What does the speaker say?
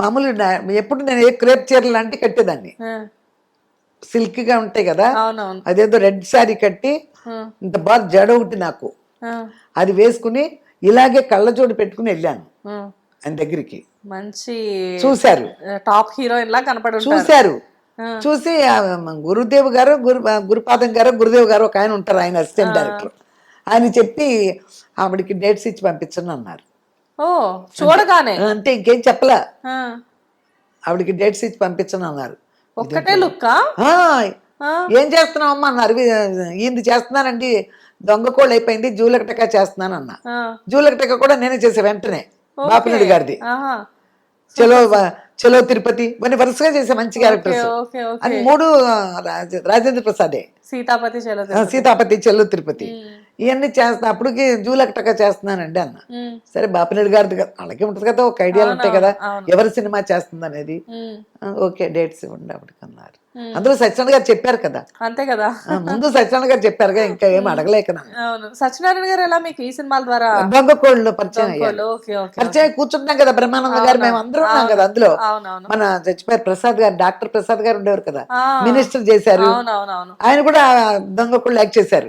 మామూలు ఎప్పుడు నేను ఏ క్రేప్ చీరలు లాంటి కట్టేదాన్ని. సిల్క్గా ఉంటాయి కదా. అదేదో రెడ్ శారీ కట్టి ఇంత బాగా జడ ఒకటి నాకు. అది వేసుకుని ఇలాగే కళ్ళజోడు పెట్టుకుని వెళ్ళాను. ఆయన దగ్గరికి. మంచి చూశారు. టాప్ హీరోయిన్ లా కనపడి చూశారు. చూసి గురుదేవ్ గారు గురు గురుపాదం గారు గురుదేవ్ గారు ఒక ఆయన ఉంటారు ఆయన అసిస్టెంట్ డైరెక్టర్ ఆయన చెప్పి ఆవిడకి డేట్స్ ఇచ్చి పంపించండి అన్నారు. ఓ చూడగానే. అంటే ఇంకేం చెప్పలా. ఆవిడకి డేట్స్ ఇచ్చి పంపించండి అన్నారు. ఒక్కటే లుక్కా? "ఆ, ఆ, ఏం చేస్తున్నావు అమ్మా అన్నారు ఈయన చేస్తున్నానండి. దొంగ కోళ్ళు అయిపోయింది జూలకటక చేస్తున్నాను అన్న. జూలకటక కూడా నేనే చేసే వెంటనే బాపినడి గారిది. చలో చలో తిరుపతి ఇవన్నీ వరుసగా చేసే మంచి క్యారెక్టర్స్. అది మూడు రాజేంద్ర ప్రసాదే. సీతాపతి సీతాపతి చెల్లు తిరుపతి. ఇవన్నీ చేస్తా అప్పటికి జూలకటక చేస్తున్నానండి అన్న. సరే బాపినడి గారిది కదా వాళ్ళకి ఉంటుంది కదా ఒక ఐడియాలు ఉంటాయి కదా. ఎవరి సినిమా చేస్తుంది అనేది ఓకే డేట్స్ ఇవ్వండి అప్పటికి అన్నారు అందులో సత్యనారాయణ గారు చెప్పారు కదా. అంతే కదా. ముందు సత్యనారాయణ గారు చెప్పారుగా ఇంకా ఏం అడగలేక సత్యనారాయణ గారు ఎలా మీకు ఈ సినిమాల ద్వారా దొంగ కోళ్ళు పరిచయం అయ్యారు. పరిచయం కూర్చుంటాం కదా బ్రహ్మానంద గారు మేము అందరం ఉన్నాం కదా అందులో. మన చచ్చిపోయారు ప్రసాద్ గారు డాక్టర్ ప్రసాద్ గారు ఉండేవారు కదా. మినిస్టర్ చేశారు. ఆయన కూడా దొంగ కోళ్ళు యాక్ట్ చేశారు.